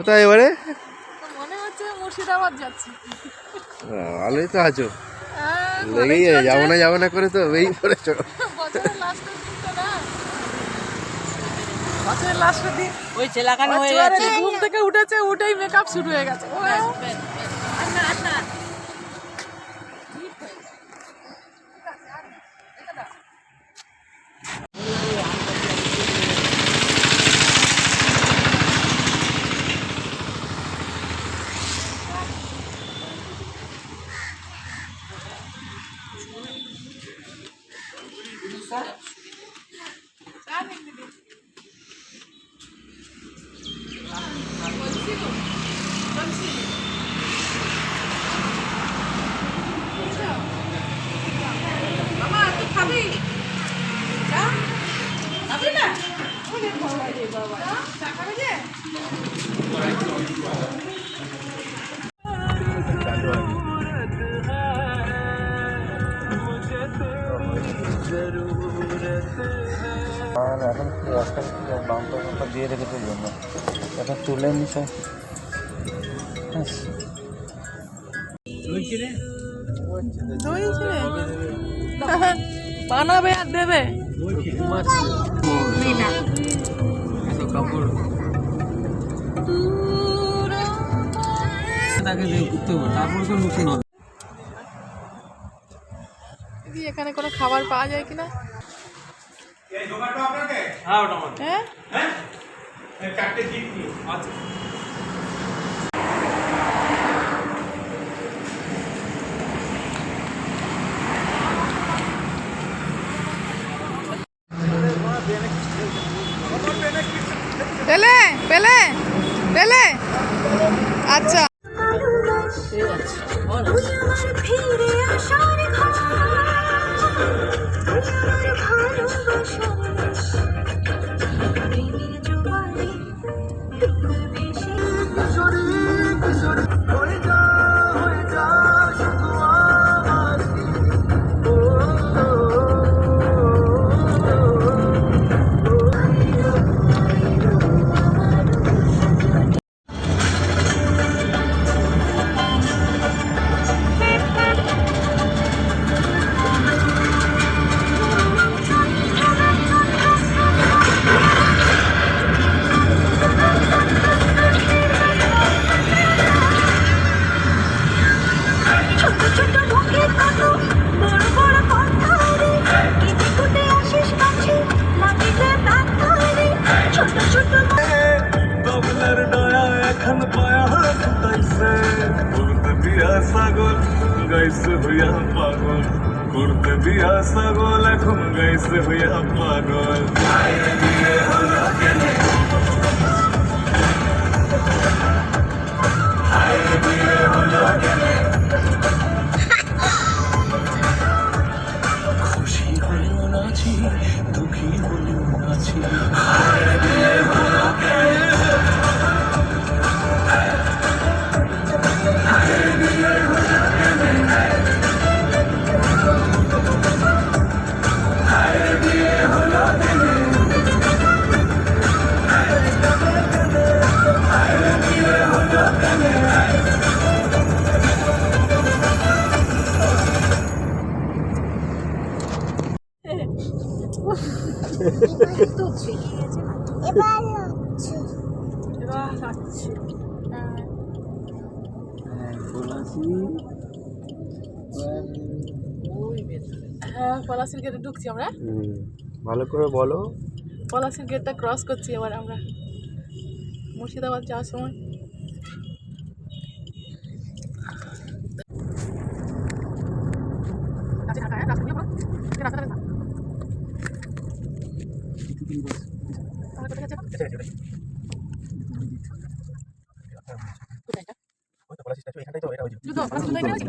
কোথায় এবারে? মনে হচ্ছে মুর্শিদাবাদ যাচ্ছি। ভালোই তো আছো। হ্যাঁ, লেগেই যাব না যাব না করে তো এই পড়েছো লাস্টের দিন ওই হয়ে গেছে। ঘুম থেকে উঠেছে উঠেই মেকআপ শুরু হয়ে গেছে। আর এখন রাস্তা বাম্পার বাম্পার দিয়ে রেখেছে জন্য। এখন তুলে নিছে বানাবে আর দেবে? দিদি এখানে কোনো খাবার পাওয়া যায় কিনা? হ্যাঁ পেলে we are uploaded. পলাশির গেটে ঢুকছি আমরা। ভালো করে বলো। পলাশির গেটটা ক্রস করছি এবার আমরা। মুর্শিদাবাদ যাওয়ার সময় কাছে থাকা, হ্যাঁ? রাস্তাগুলো পুরো- এই রাস্তাটা বেশ ভালো। তাহলে কোথায় যাচ্ছে এখন? কোথায় এটা? জুতো, পলাশির জুতো এখানে আছে?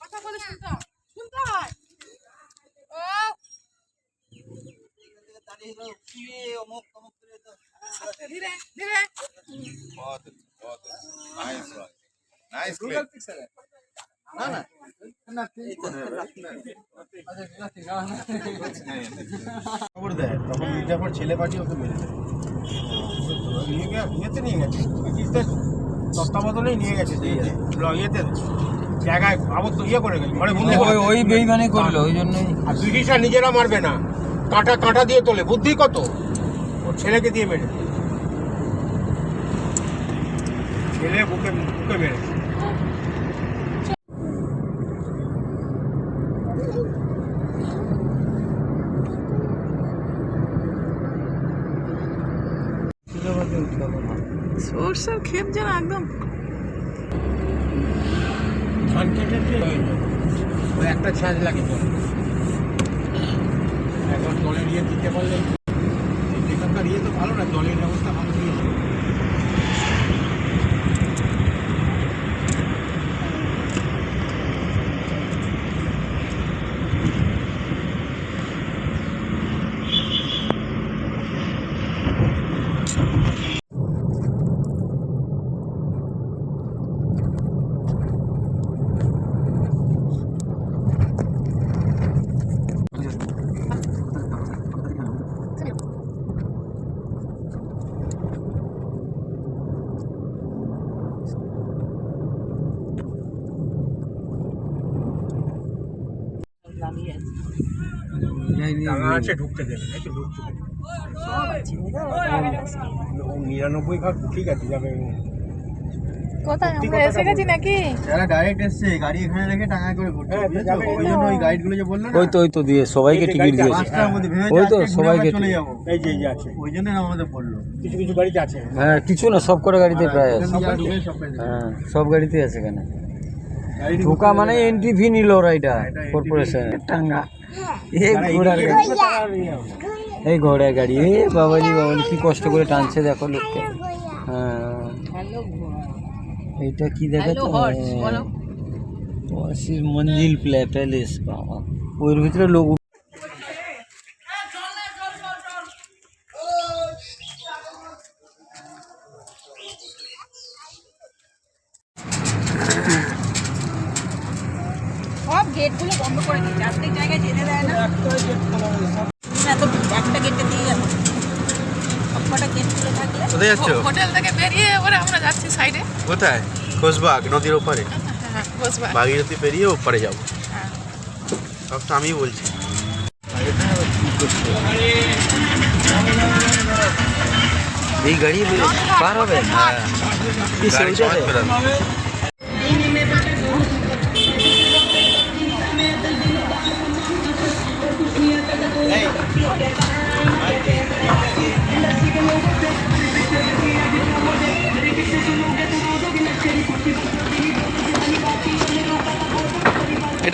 কথা বলে শুনতে হয়। শুনতে হয়? ও ধীরে ধীরে খবর দেয় তখন মির্জাফর ছেলে পাঠিয়ে ওকে মেরে দেয় ইয়েতে নিয়ে গেছে ব্রিটিশদের তত্ত্বাবধানেই নিয়ে গেছে যে ইয়েতে জায়গায় আবদ্ধ ইয়ে করে গেছে ঘরে ওই ওই বেইমানি করল, ওই জন্যই। আর ব্রিটিশরা নিজেরা মারবে না। কাঁটা কাঁটা দিয়ে তোলে। বুদ্ধি কত? ওর ছেলেকে দিয়ে মেরে ছেলে বুকে বুকে মেরে সরষের ক্ষেত যেন একদম ধান কেটে একটা ছাঁচ লাগে জল ইয়ে দিতে পারলে এখানকার ইয়ে তো ভালো না জলের ব্যবস্থা ভালো নেই টাকা আছে ঢুকতে দেবে নাকি ঢুকতে দেবে নিরানব্বই ভাগ ঠিক আছে যাবে। কোথায়? আমরা এসে গেছি নাকি? যারা ডাইরেক্ট এসছে গাড়ি এখানে রেখে টাকা করে হ্যাঁ। ওই জন্য ওই গাইডগুলো যে বলল ওই তো ওই তো দিয়ে সবাইকে টিকিট দিয়েছে। ওই তো আজকে সবাইকে চলে যাব। এই যে আছে। ওই জন্য আমাদের বলল। কিছু কিছু গাড়িতে আছে। হ্যাঁ কিছু না সব কটা গাড়িতে প্রায় আছে। হ্যাঁ সব গাড়িতে আছে। এখানে। গাড়ি ঢোকা মানে এন্ট্রি ফি নিল ওরা এটা কর্পোরেশন টাঙ্গা। এই ঘোড়ার গাড়ি। এই ঘোড়ার গাড়ি। এ বাবাজি বাবাজি কি কষ্ট করে টানছে দেখো লোককে। হ্যাঁ এইটা কি দেখাচ্ছে? ওয়াসির মঞ্জিল প্লে প্যালেস বাবা। ওর ভিতরে লোক উঠ- সব গেটগুলো বন্ধ করে দিচ্ছে প্রত্যেক জায়গায় যেতে দেয় না না তো একটা গেটে দিয়ে যাব সবকটা থাকলে কোথায় যাচ্ছো? হোটেল থেকে বেরিয়ে এবারে আমরা যাচ্ছি সাইডে। কোথায়? কোচবাগ নদীর ওপারে? হ্যাঁ ভাগীরথী পেরিয়ে ওপারে যাব হ্যাঁ। সব তো আমিই বলছি। এই গাড়ি পার হবে? হ্যাঁ।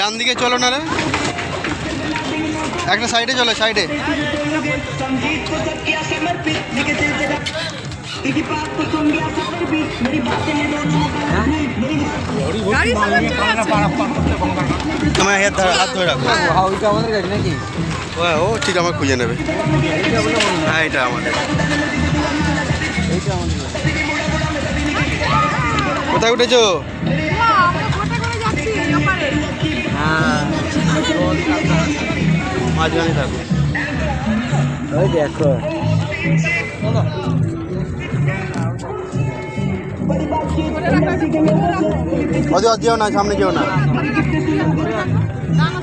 ডান দিকে চলো না রে। একটা সাইডে চলো, সাইডে। আমাদের গাড়ি নাকি ও ঠিক খুঁজে নেবে। হ্যাঁ এটা কোথায় উঠেছো? মাঝখানে থাকো ওই দেখো যেও না সামনে যেও না না না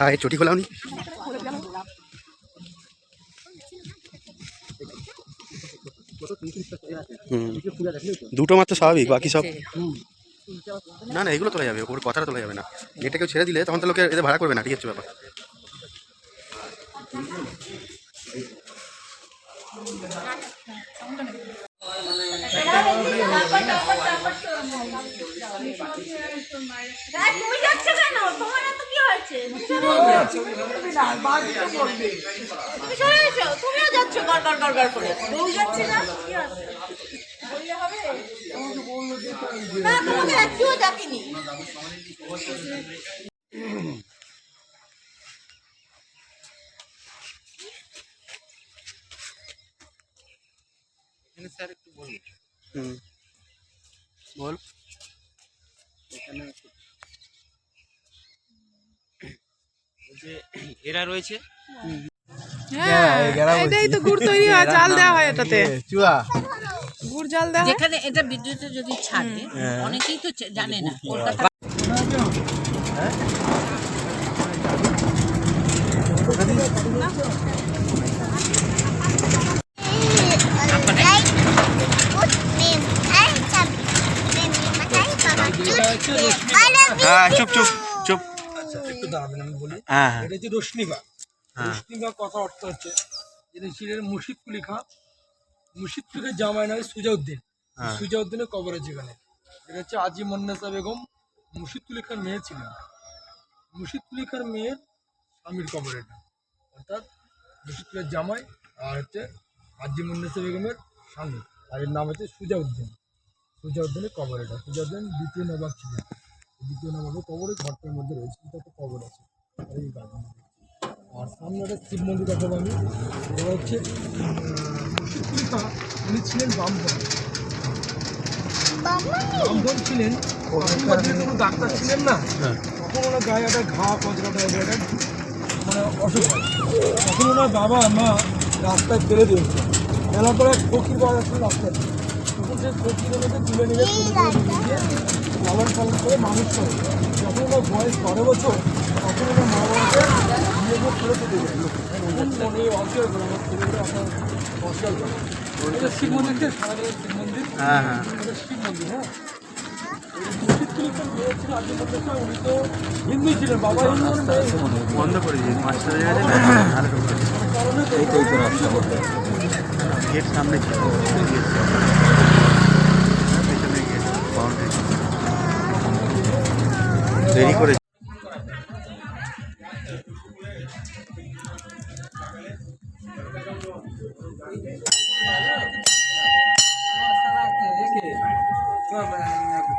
হ্যাঁ চটি খোলাও নি। দুটো মাত্র স্বাভাবিক, বাকি সব না না, এগুলো তোলা যাবে, ওর কথাটা তোলা যাবে না। এটা কেউ ছেড়ে দিলে তখন তো লোকে এদের ভাড়া করবে না, ঠিক আছে ব্যাপার তুমি যাচ্ছ কেন তোমার এত কি হয়েছে তুমি করে। যাচ্ছে না? না তোমাকে একটুও এরা রয়েছে। হ্যাঁ এটাই তো গুড় তৈরি হয় জাল দেওয়া হয় এটাতে। চুয়া। গুড় জাল দেওয়া যেখানে এটা বিদ্যুতে যদি ছাড়ে অনেকেই তো জানে না কলকাতা হ্যাঁ চুপ চুপ চুপ। দাঁড়াবেন আমি বলি। হ্যাঁ হ্যাঁ। এটা হচ্ছে হ্যাঁ। কথা অর্থ হচ্ছে যিনি ছিলেন মুর্শিদ কুলি খাঁ মুর্শিদ জামাই নয় সুজাউদ্দিন। সুজাউদ্দিনের কবর আছে এখানে। এটা হচ্ছে আজি মন্নাসা বেগম মুর্শিদ কুলি খার মেয়ে ছিলেন। মুর্শিদ কুলি খার মেয়ের স্বামীর কবর এটা। অর্থাৎ মুর্শিদ কুলের জামাই আর হচ্ছে আজি মন্নাসা বেগমের স্বামী। আর এর নাম হচ্ছে সুজাউদ্দিন। সুজাউদ্দিনের কবর এটা। সুজাউদ্দিন দ্বিতীয় নবাব ছিলেন। দ্বিতীয় নবাবের কবরে ঘরটার মধ্যে রয়েছে এটা একটা কবর আছে। আর এই গার্ডেন আর সামনে একটা শিব মন্দির দেখাবো আমি। এটা হচ্ছে খাঁ, উনি ছিলেন বামপন বামপন ছিলেন ডাক্তার ছিলেন না। তখন ওনার গায়ে একটা ঘা কচরা টাইপের একটা মানে অসুখ হয়। তখন ওনার বাবা মা রাস্তায় ফেলে দিয়েছে। ফেলার পরে ফকির পাওয়া যাচ্ছে রাস্তায়। তখন সে ফকির ওনাকে তুলে নিয়ে লালন পালন করে মানুষ করে। যখন ওনার বয়স বারো বছর তখন ওনার মা বাবাকে বিয়ে করে ফেরত দিয়ে মনে অস্বীকার করে আমার ছেলেকে আপনার অস্বীকার করে। এটা শিব মন্দির শিব মন্দির হ্যাঁ হ্যাঁ। এটা শিব মন্দির হ্যাঁ। হিন্দু ছিলেন বাবা হিন্দু ওর বন্ধ করে দিয়েছি মাস্টার বলতে। গেট সামনে ছিল পেছনে গেট বাউন্ডারি। দেরি করে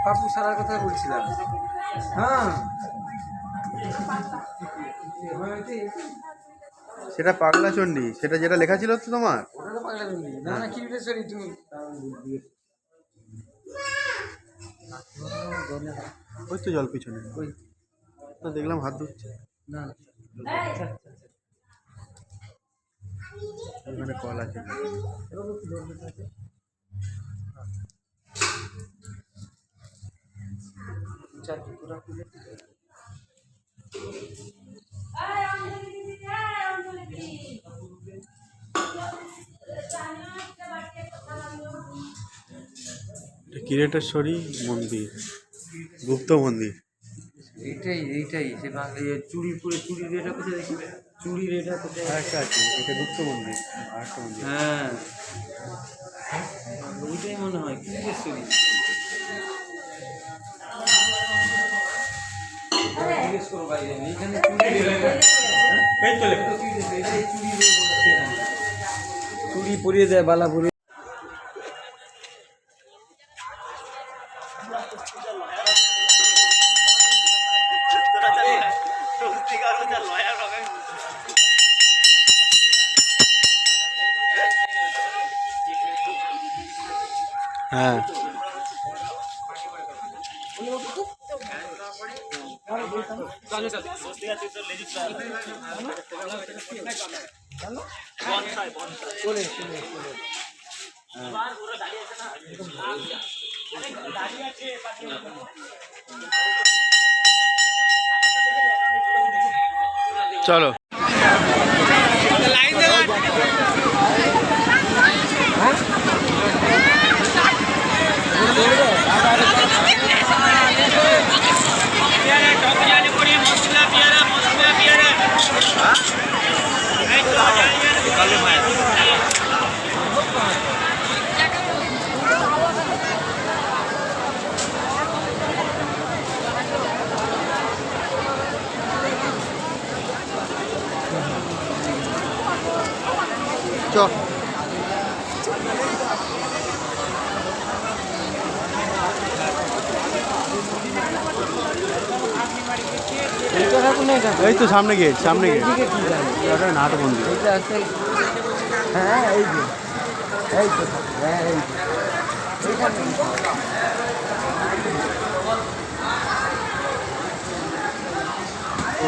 পাপু সারার কথা বলছিলাম। হ্যাঁ। সেটা পাগলা চণ্ডী সেটা যেটা লেখা ছিল তো তোমার? ওটা তো পাগলা না না কি তুমি? ওই তো জল পিছনে। ওই। তো দেখলাম হাত ধুচ্ছে না ওখানে কল আছে। কিরেটেশ্বরী মন্দির। গুপ্ত মন্দির। এইটাই এইটাই সে বাংলা চুরি করে চুরি রেটা কোথায় দেখি? চুরি রেটা কোথায়? আর একটা আছে এটা গুপ্ত মন্দির আর একটা মন্দির। হ্যাঁ। ওইটাই মনে হয় কি চুরি জিজ্ঞেস করো বাইরে এইখানে চুরি চুরি পরিয়ে দেয় বালা পরিয়ে হ্যাঁ। চলো। కదా? সামনে গেট সামনে জানি? ওটা নাট মন্দির। হ্যাঁ এই যে। এই তো হ্যাঁ এই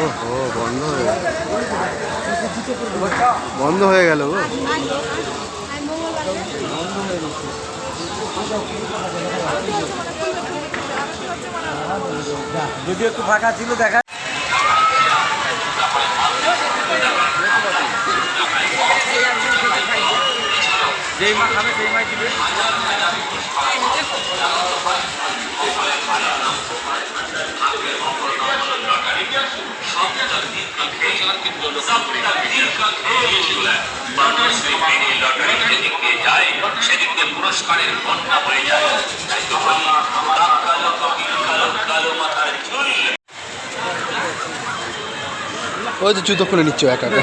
ওহো বন্ধ হয়ে গেল। বন্ধ হয়ে গেল গো। যদি একটু ফাঁকা ছিল দেখা যেই মা খাবে সেই মাই দিবে। সেদিনকে পুরস্কারের বন্যা হয়ে যায় তাই তো কালো কালো কালো মাথার চুল ওই তো জুতো খুলে নিচ্ছ একা একা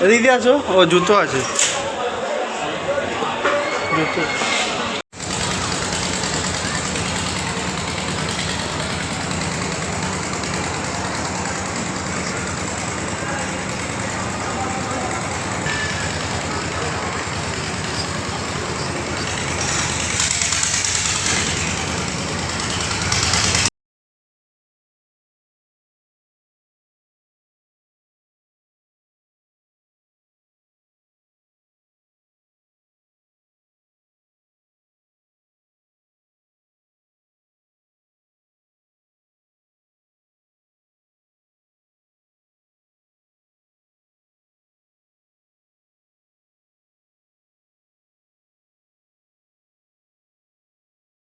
ওইখানে আসো। ও জুতো আছে। জুতো।